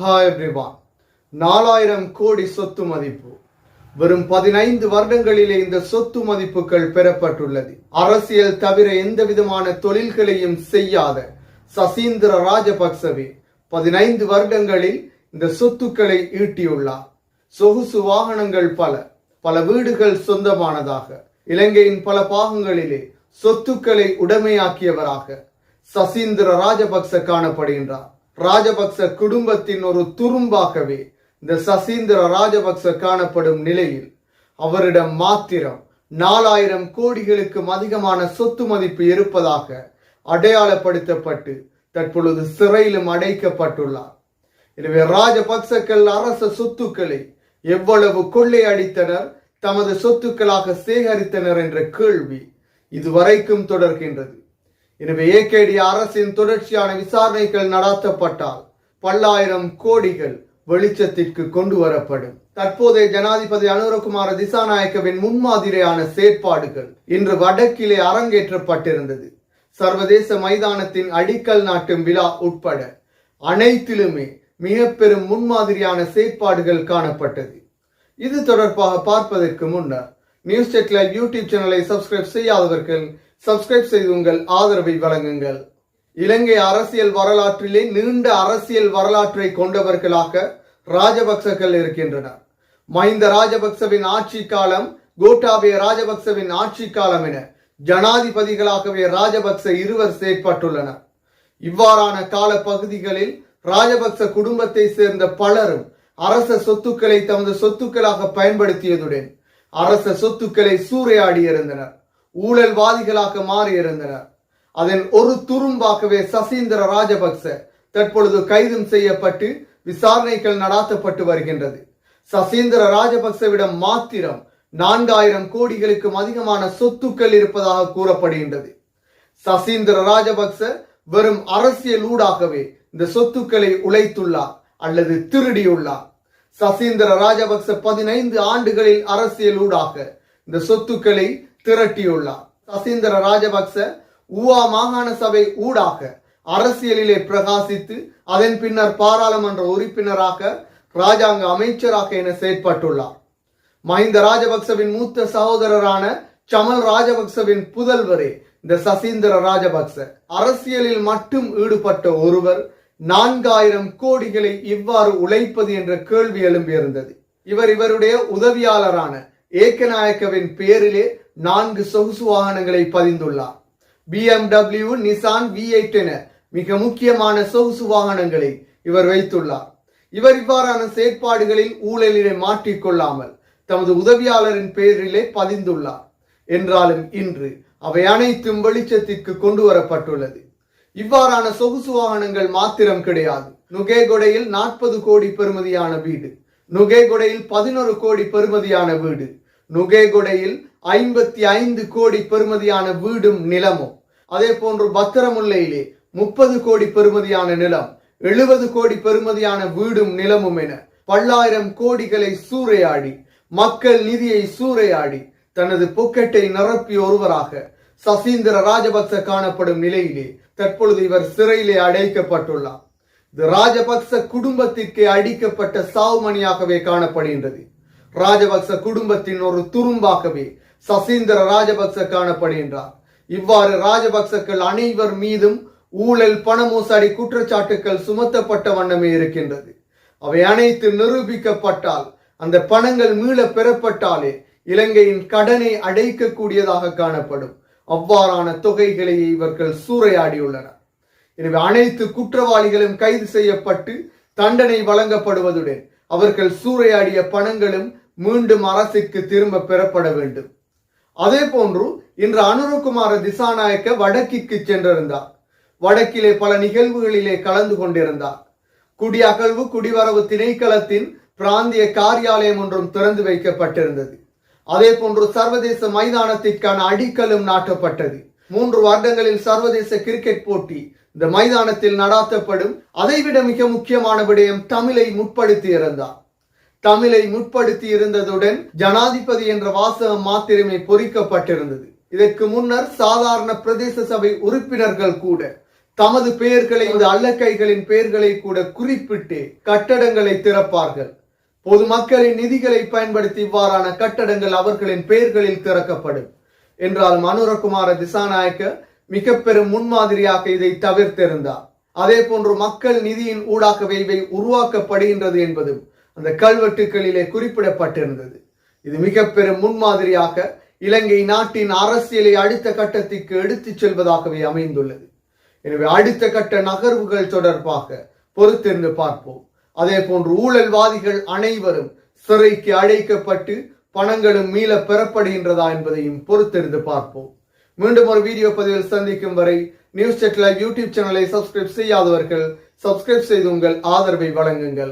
Hi everyone நாலாயிரம் கோடி சொத்து மதிப்பு. வெறும் பதினைந்து வருடங்களிலே இந்த சொத்து மதிப்புகள் பெறப்பட்டுள்ளது. அரசியல் தவிர எந்த விதமான தொழில்களையும் செய்யாத சசீந்திர ராஜபக்சவே பதினைந்து வருடங்களில் இந்த சொத்துக்களை ஈட்டியுள்ளார். சொகுசு வாகனங்கள் பல பல வீடுகள் சொந்தமானதாக இலங்கையின் பல பாகங்களிலே சொத்துக்களை உடைமையாக்கியவராக சசீந்திர ராஜபக்ச காணப்படுகின்றார். ராஜபக்ச குடும்பத்தின் ஒரு துரும்பாகவே இந்த சசீந்திர ராஜபக்ச காணப்படும் நிலையில் அவரிடம் மாத்திரம் நாலாயிரம் கோடிகளுக்கும் அதிகமான சொத்து மதிப்பு இருப்பதாக அடையாளப்படுத்தப்பட்டு தற்பொழுது சிறையிலும் அடைக்கப்பட்டுள்ளார். எனவே ராஜபக்சக்கள் அரச சொத்துக்களை எவ்வளவு கொள்ளையடித்தனர் தமது சொத்துக்களாக சேகரித்தனர் என்ற கேள்வி இதுவரைக்கும் தொடர்கின்றது. எனவே ஏகேடி அரசின் தொடர்ச்சியான விசாரணைகள் நடாத்தப்பட்டால் பல்லாயிரம் கோடிகள் வெளிச்சத்திற்கு கொண்டு வரப்படும். தற்போதைய ஜனாதிபதி அனுரகுமார திசாநாயக்கவின் முன்மாதிரியான செயற்பாடுகள் இன்று வடக்கிலே அரங்கேற்றப்பட்டிருந்தது. சர்வதேச மைதானத்தின் அடிக்கல் நாட்டும் விழா உட்பட அனைத்திலுமே மிக பெரும் முன்மாதிரியான செயற்பாடுகள் காணப்பட்டது. இது தொடர்பாக பார்ப்பதற்கு முன்னர் நியூஸ் செட்ல யூடியூப் சேனலை சப்ஸ்கிரைப் செய்யாதவர்கள் சப்ஸ்கிரைப் செய்து உங்கள் ஆதரவை வழங்குங்கள். இலங்கை அரசியல் வரலாற்றிலே நீண்ட அரசியல் வரலாற்றை கொண்டவர்களாக ராஜபக்சர்கள் இருக்கின்றனர். மஹிந்த ராஜபக்சவின் ஆட்சி காலம் கோட்டாபய ராஜபக்சவின் ஆட்சி காலம் என ஜனாதிபதிகளாகவே ராஜபக்ச இருவர் செயற்பட்டுள்ளனர். இவ்வாறான கால பகுதிகளில் ராஜபக்ச குடும்பத்தை சேர்ந்த பலரும் அரச சொத்துக்களை தமது சொத்துக்களாக பயன்படுத்தியதுடன் அரச சொத்துக்களை சூறையாடியிருந்தனர் ஊழல்வாதிகளாக மாறியிருந்தனர். அதன் ஒரு துரும்பாகவே சசீந்திர ராஜபக்ச தற்பொழுது கைதும் செய்யப்பட்டு விசாரணைகள் நடாத்தப்பட்டு வருகின்றது. சசீந்திர ராஜபக்சவிடம் மாத்திரம் நான்காயிரம் கோடிகளுக்கும் அதிகமான சொத்துக்கள் இருப்பதாக கூறப்படுகின்றது. சசீந்திர ராஜபக்ச வெறும் அரசியல் ஊடாகவே இந்த சொத்துக்களை உழைத்துள்ளார் அல்லது திருடியுள்ளார். சசீந்திர ராஜபக்ச பதினைந்து ஆண்டுகளில் அரசியல் ஊடாக இந்த சொத்துக்களை திரட்டியுள்ளார். சசீந்திர ராஜபக்ச ஊவா மாகாண சபை ஊடாக அரசியலிலே பிரகாசித்து அதன் பின்னர் பாராளுமன்ற உறுப்பினராக ராஜாங்க அமைச்சராக என செயற்பட்டுள்ளார். மஹிந்த ராஜபக்சவின் மூத்த சகோதரரான சமல் ராஜபக்சவின் புதல்வரே இந்த சசீந்திர ராஜபக்ச. அரசியலில் மட்டும் ஈடுபட்ட ஒருவர் நான்காயிரம் கோடிகளை இவ்வாறு உழைப்பது என்ற கேள்வி எழும்பியிருந்தது. இவர் இவருடைய உதவியாளரான ஏக்கநாயக்கவின் பேரிலே நான்கு சொகுசு வாகனங்களை பதிந்துள்ளார். பிஎம்டபிள்யூ நிசான் வி எயிட் என மிக முக்கியமான சொகுசு வாகனங்களை இவர் வைத்துள்ளார். இவர் இவ்வாறான செயற்பாடுகளில் ஊழலிலே மாற்றிக்கொள்ளாமல் தமது உதவியாளரின் பெயரிலே பதிந்துள்ளார். என்றாலும் இன்று அவை அனைத்தும் வெளிச்சத்திற்கு கொண்டு வரப்பட்டுள்ளது. இவ்வாறான சொகுசு வாகனங்கள் மாத்திரம் கிடையாது. நுகேகொடையில் நாற்பது கோடி பெறுமதியான வீடு நுகேகொடையில் பதினொரு கோடி பெறுமதியான வீடு நுகேகொடையில் ஐம்பத்தி ஐந்து கோடி பெறுமதியான வீடும் நிலமும். அதே போன்று பத்திரமுல்லையிலே முப்பது கோடி பெறுமதியான நிலம் எழுபது கோடி பெறுமதியான வீடும் நிலமும் என பல்லாயிரம் கோடிகளை சூறையாடி மக்கள் நிதியை சூறையாடி தனது பொக்கெட்டை நிரப்பிய ஒருவராக சசீந்திர ராஜபக்ச காணப்படும் நிலையிலே தற்பொழுது இவர் சிறையிலே அடைக்கப்பட்டுள்ளார். இது ராஜபக்ச குடும்பத்திற்கு அடிக்கப்பட்ட சாவுமணியாகவே காணப்படுகின்றது. ராஜபக்ச குடும்பத்தின் ஒரு துரும்பாகவே சசீந்திர ராஜபக்ச காணப்படுகின்றார். இவ்வாறு ராஜபக்சக்கள் அனைவர் மீதும் ஊழல் பண மோசடி குற்றச்சாட்டுகள் சுமத்தப்பட்ட வண்ணமே இருக்கின்றது. அவை அனைத்து நிரூபிக்கப்பட்டால் அந்த பணங்கள் மீள பெறப்பட்டாலே இலங்கையின் கடனை அடைக்கக்கூடியதாக காணப்படும். அவ்வாறான தொகைகளை இவர்கள் சூறையாடியுள்ளனர். எனவே அனைத்து குற்றவாளிகளும் கைது செய்யப்பட்டு தண்டனை வழங்கப்படுவதுடன் அவர்கள் சூறையாடிய பணங்களும் மீண்டும் அரசுக்கு திரும்ப பெறப்பட வேண்டும். அதே போன்று இன்று அனுரகுமார திசாநாயக்க வடக்கிற்கு சென்றிருந்தார். வடக்கிலே பல நிகழ்வுகளிலே கலந்து கொண்டிருந்தார். குடியகழ்வு குடிவரவு திணைக்களத்தின் பிராந்திய காரியாலயம் ஒன்றும் திறந்து வைக்கப்பட்டிருந்தது. அதே போன்று சர்வதேச மைதானத்திற்கான அடிக்கலும் நாட்டப்பட்டது. மூன்று வருடங்களில் சர்வதேச கிரிக்கெட் போட்டி இந்த மைதானத்தில் நடாத்தப்படும். அதைவிட மிக முக்கியமான விடயம் தமிழை முற்படுத்தி இருந்தார். தமிழை முற்படுத்தி இருந்ததுடன் ஜனாதிபதி என்ற வாசகம் மாத்திரமே பொறிக்கப்பட்டிருந்தது. இதற்கு முன்னர் சாதாரண பிரதேச சபை உறுப்பினர்கள் கூட தமது பெயர்களை இந்த அல்லக்கைகளின் பெயர்களை கூட குறிப்பிட்டு கட்டடங்களை திறப்பார்கள். பொதுமக்களின் நிதிகளை பயன்படுத்தி இவ்வாறான கட்டடங்கள் அவர்களின் பெயர்களில் திறக்கப்படும். என்றால் மனுரகுமார திசாநாயக்க மிக பெரும் முன்மாதிரியாக இதை தவிர்த்திருந்தார். அதே போன்று மக்கள் நிதியின் ஊடாகவே இவை உருவாக்கப்படுகின்றது என்பதும் அந்த கல்வெட்டுகளிலே குறிப்பிடப்பட்டிருந்தது. இது மிக பெரும் முன்மாதிரியாக இலங்கை நாட்டின் அரசியலை அடுத்த கட்டத்திற்கு எடுத்துச் செல்வதாகவே அமைந்துள்ளது. எனவே அடுத்த கட்ட நகர்வுகள் தொடர்பாக பொறுத்திருந்து பார்ப்போம். அதே போன்று ஊழல்வாதிகள் அனைவரும் சிறைக்கு அழைக்கப்பட்டு பணங்களும் மீள பெறப்படுகின்றதா என்பதையும் பொறுத்திருந்து பார்ப்போம். மீண்டும் ஒரு வீடியோ பதிவில் சந்திக்கும் வரை நியூஸ் செட்ல யூடியூப் சேனலை சப்ஸ்கிரைப் செய்யாதவர்கள் சப்ஸ்கிரைப் செய்து உங்கள் ஆதரவை வழங்குங்கள்.